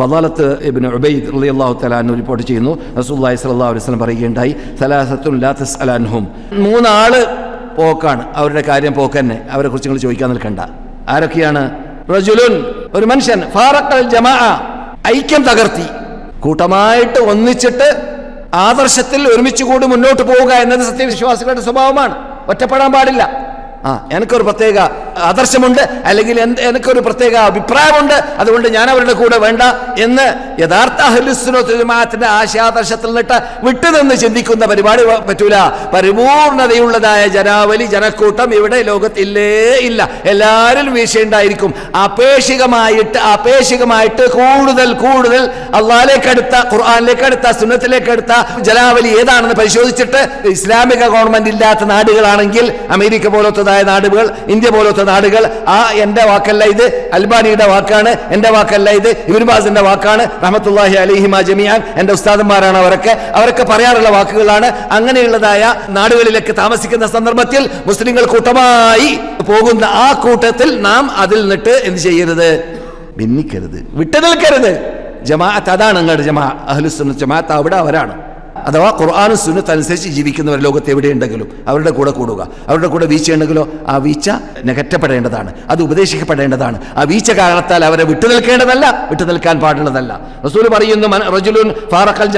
ഫലാലത്ത് ഇബിൻ ഉബൈദ് അലി അള്ളാഹു തലാനു റിപ്പോർട്ട് ചെയ്യുന്നു. റസൂല്ലായി സ്വല്ലല്ലാഹു അലൈഹി വസല്ലം പറയുകയുണ്ടായി സലാസത്തുൻ ലാത്തസ് അലാൻഹും മൂന്നാൾ പോക്കാണ്. അവരുടെ കാര്യം പോക്ക് തന്നെ അവരെ കുറിച്ച് നിങ്ങൾ ചോദിക്കാൻ നിൽക്കണ്ട. ആരൊക്കെയാണ്? റജുലുൻ ഒരു മനുഷ്യൻ ഫാറക്കൽ ജമാ ഐക്യം തകർത്തി. കൂട്ടമായിട്ട് ഒന്നിച്ചിട്ട് ആദർശത്തിൽ ഒരുമിച്ച് കൂടി മുന്നോട്ട് പോവുക എന്നത് സത്യവിശ്വാസികളുടെ സ്വഭാവമാണ്. ഒറ്റപ്പെടാൻ പാടില്ല. ആ എനിക്കൊരു പ്രത്യേക ആദർശമുണ്ട് അല്ലെങ്കിൽ എനിക്കൊരു പ്രത്യേക അഭിപ്രായമുണ്ട് അതുകൊണ്ട് ഞാൻ അവരുടെ കൂടെ വേണ്ട എന്ന് യഥാർത്ഥ അഹ്ലുസുനത്തിന്റെ ആശയാദർശത്തിൽ നിന്നിട്ട് വിട്ടുനിന്ന് ചിന്തിക്കുന്ന പരിപാടി പറ്റൂല. പരിപൂർണതയുള്ളതായ ജനാവലി ജനക്കൂട്ടം ഇവിടെ ലോകത്തില്ലേ ഇല്ല. എല്ലാവരിലും വീഴ്ചയുണ്ടായിരിക്കും അപേക്ഷികമായിട്ട് അപേക്ഷികമായിട്ട് കൂടുതൽ കൂടുതൽ അള്ളാഹിലേക്ക് അടുത്ത ഖുർആാനിലേക്ക് അടുത്ത സുന്നത്തിലേക്ക് അടുത്ത ജനാവലി ഏതാണെന്ന് പരിശോധിച്ചിട്ട് ഇസ്ലാമിക ഗവൺമെന്റ് ഇല്ലാത്ത നാടുകളാണെങ്കിൽ അമേരിക്ക പോലത്തതായ നാടുകൾ ഇന്ത്യ പോലത്തെ നാടുകൾ ആ എന്റെ വാക്കല്ല ഇത് അൽബാനിയുടെ വാക്കാണ് എന്റെ വാക്കല്ല ഇത് ഇബിൻബാസിന്റെ വാക്കാണ് റഹമത്തുല്ലാഹി അലിഹിമ ജമിയാൻ എന്റെ ഉസ്താദന്മാരാണ് അവരൊക്കെ. അവരൊക്കെ പറയാറുള്ള വാക്കുകളാണ്. അങ്ങനെയുള്ളതായ നാടുകളിലേക്ക് താമസിക്കുന്ന സന്ദർഭത്തിൽ മുസ്ലിങ്ങൾ കൂട്ടമായി പോകുന്ന ആ കൂട്ടത്തിൽ നാം അതിൽ നിന്നിട്ട് എന്ത് ചെയ്യരുത്? ഭിന്നിക്കരുത്. വിട്ടു നിൽക്കരുത്. ജമാഅത്ത് അതാണ് നിങ്ങളുടെ ജമാ അഹ്ലുസ് ജമാഅത്ത് അവിടെ അവരാണ്. അഥവാ ഖുർആാനും സുന്നത്ത് അനുസരിച്ച് ജീവിക്കുന്നവർ ലോകത്ത് എവിടെയുണ്ടെങ്കിലും അവരുടെ കൂടെ കൂടുക. അവരുടെ കൂടെ വീഴ്ചയുണ്ടെങ്കിലോ ആ വീഴ്ച നികറ്റപ്പെടേണ്ടതാണ്. അത് ഉപദേശിക്കപ്പെടേണ്ടതാണ്. ആ വീഴ്ച കാരണത്താൽ അവരെ വിട്ടു നിൽക്കേണ്ടതല്ല വിട്ടു നിൽക്കാൻ പാടുള്ളതല്ല. റസൂൽ പറയുന്നു റജുലുൻ ഫാറഖൽ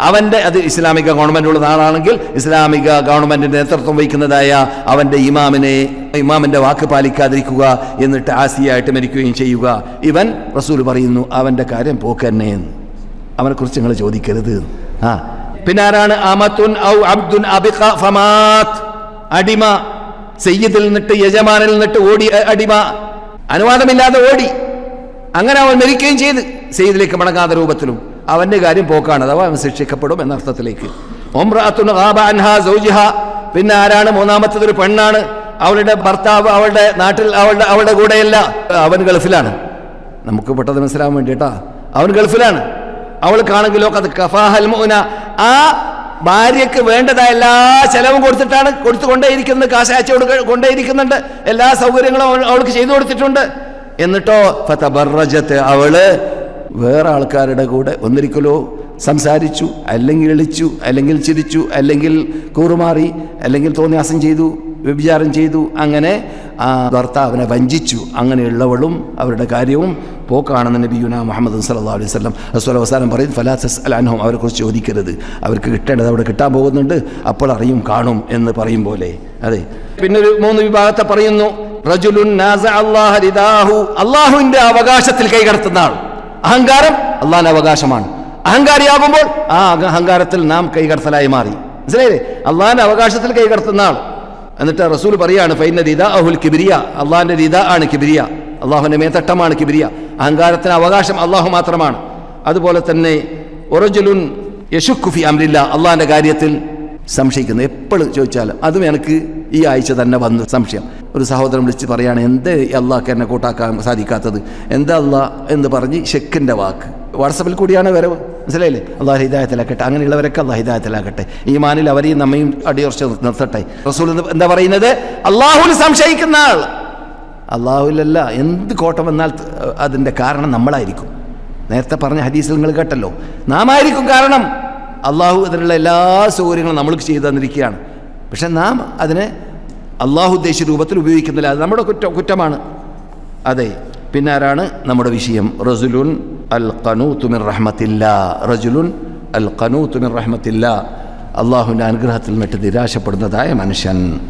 അവന്റെ അത് ഇസ്ലാമിക ഗവൺമെന്റ് ഉള്ള നാളാണെങ്കിൽ ഇസ്ലാമിക ഗവൺമെന്റിന്റെ നേതൃത്വം വഹിക്കുന്നതായ അവന്റെ ഇമാമിനെ ഇമാമിന്റെ വാക്ക് പാലിക്കാതിരിക്കുക എന്നിട്ട് ആസിയായിട്ട് മരിക്കുകയും ചെയ്യുക. ഇവൻ റസൂൽ പറയുന്നു അവന്റെ കാര്യം പോക്കന്നെ എന്ന് അവനെ കുറിച്ച് നിങ്ങൾ ചോദിക്കരുത്. ആ. പിന്നെ ആരാണ്? അമത്തുൻ ഔ അബ്ദുൻ അബിഖ ഫമാത്. അടിമ. സയ്യിദിൽ നിന്നിട്ട് യജമാനിൽ നിന്നിട്ട് ഓടി അടിമ. അനുവാദമില്ലാതെ ഓടി. അങ്ങനെ അവൻ മരിക്കുകയും ചെയ്ത്. സെയ്ദിലേക്ക് മടങ്ങാത്ത രൂപത്തിലും അവന്റെ കാര്യം പോക്കാണ്. അഥവാ അവൻ ശിക്ഷിക്കപ്പെടും എന്ന അർത്ഥത്തിലേക്ക്. പിന്നെ ആരാണ്? മൂന്നാമത്തത് ഒരു പെണ്ണാണ്. അവളുടെ ഭർത്താവ് അവളുടെ നാട്ടിൽ അവളുടെ അവളുടെ കൂടെയല്ല. അവൻ ഗൾഫിലാണ്. നമുക്ക് പെട്ടെന്ന് മനസ്സിലാവാൻ വേണ്ടിയിട്ടാ അവൻ ഗൾഫിലാണ്. അവൾക്കാണെങ്കിലോ അത് കഫാഹൽ മോന ആ ഭാര്യയ്ക്ക് വേണ്ടതായ എല്ലാ ചെലവും കൊടുത്തിട്ടാണ് കൊടുത്തു കൊണ്ടേയിരിക്കുന്നത് കാശ് അയച്ചു കൊടുക്ക കൊണ്ടേയിരിക്കുന്നുണ്ട്. എല്ലാ സൗകര്യങ്ങളും അവൾക്ക് ചെയ്തു കൊടുത്തിട്ടുണ്ട്. എന്നിട്ടോ ഫതബറജത്ത് അവൾ വേറെ ആൾക്കാരുടെ കൂടെ ഒന്നിരിക്കലോ? സംസാരിച്ചു അല്ലെങ്കിൽ എളിച്ചു അല്ലെങ്കിൽ ചിരിച്ചു അല്ലെങ്കിൽ കൂറുമാറി അല്ലെങ്കിൽ തോന്നിയാസം ചെയ്തു. വ്യഭിചാരം ചെയ്തു. അങ്ങനെ ആ ഭർത്താവിനെ വഞ്ചിച്ചു. അങ്ങനെയുള്ളവളും അവരുടെ കാര്യവും പോക്കാണെന്ന് നബിയുന മുഹമ്മദ് സല്ലാ അലൈഹി സ്വലം അസ്വല അവസാനം പറയും ഫലാസസ് അലാൻഹും അവരെക്കുറിച്ച് ചോദിക്കരുത്. അവർക്ക് കിട്ടേണ്ടത് അവിടെ കിട്ടാൻ പോകുന്നുണ്ട്. അപ്പോൾ അറിയും കാണും എന്ന് പറയും പോലെ. അതെ. പിന്നെ ഒരു മൂന്ന് വിഭാഗത്തെ പറയുന്നു. റജുലുൻ അള്ളാഹുവിന്റെ അവകാശത്തിൽ കൈകടത്തുന്ന ആൾ. അഹങ്കാരം അള്ളാഹിന്റെ അവകാശമാണ്. അഹങ്കാരിയാകുമ്പോൾ ആ അഹ- അഹങ്കാരത്തിൽ നാം കൈകടത്തലായി മാറി. മനസ്സിലായില്ലേ? അള്ളാഹിന്റെ അവകാശത്തിൽ കൈകടത്തുന്ന ആൾ. എന്നിട്ട് റസൂൽ പറയാണ് ഫൈന ദീത അഹുൽ കിബിരിയ. അള്ളാഹിന്റെ ദീത ആണ് കിബിരിയ. അള്ളാഹുവിന്റെ മേത്തട്ടമാണ് കിബിരിയ. അഹങ്കാരത്തിന് അവകാശം അള്ളാഹു മാത്രമാണ്. അതുപോലെ തന്നെ ഒറജുലുൻ യശുക്കുഫി അമ്രില്ല അള്ളാഹിന്റെ കാര്യത്തിൽ സംശയിക്കുന്നു. എപ്പോഴും ചോദിച്ചാലും അതും എനിക്ക് ഈ ആഴ്ച തന്നെ വന്നു സംശയം. ഒരു സഹോദരൻ വിളിച്ച് പറയാണ് എന്ത് അള്ളാഹ്ക്ക് എന്നെ കൂട്ടാക്കാൻ സാധിക്കാത്തത്? എന്താ അള്ളാഹ്? എന്ന് പറഞ്ഞ് ഷെക്കിന്റെ വാക്ക്. വാട്സപ്പിൽ കൂടിയാണ് വരവ്. മനസ്സിലായില്ലേ? അള്ളാഹ് ഹിദായത്തിലാക്കട്ടെ. അങ്ങനെയുള്ളവരൊക്കെ അള്ളാഹ് ഹിദായത്തിലാക്കട്ടെ. ഈ മാനിൽ അവരെയും നമ്മയും അടിയുറച്ച് നിർത്തട്ടെ. റസൂൽ എന്താ പറയുന്നത്? അള്ളാഹുൽ സംശയിക്കുന്ന ആൾ. അള്ളാഹുലല്ല എന്ത് കോട്ടം വന്നാൽ അതിന്റെ കാരണം നമ്മളായിരിക്കും. നേരത്തെ പറഞ്ഞ ഹദീസിൽ നിങ്ങൾ കേട്ടല്ലോ. നാം ആയിരിക്കും കാരണം. അള്ളാഹു അതിനുള്ള എല്ലാ സൗകര്യങ്ങളും നമ്മൾക്ക് ചെയ്തു തന്നിരിക്കുകയാണ്. പക്ഷെ നാം അതിനെ അള്ളാഹു ഉദ്ദേശിച്ച രൂപത്തിൽ ഉപയോഗിക്കുന്നില്ല. അത് നമ്മുടെ കുറ്റ കുറ്റമാണ്. അതെ പിന്നെ ആരാണ്? നമ്മുടെ വിഷയം റസുലുൻ അൽ ഖനൂത്തുമിൻ റഹ്മത്തില്ല റജുലുൻ അൽ ഖനൂത്തുമിൻ റഹ്മത്തില്ല. അള്ളാഹുവിന്റെ അനുഗ്രഹത്തിൽ നിന്നിട്ട് നിരാശപ്പെടുന്നതായ മനുഷ്യൻ.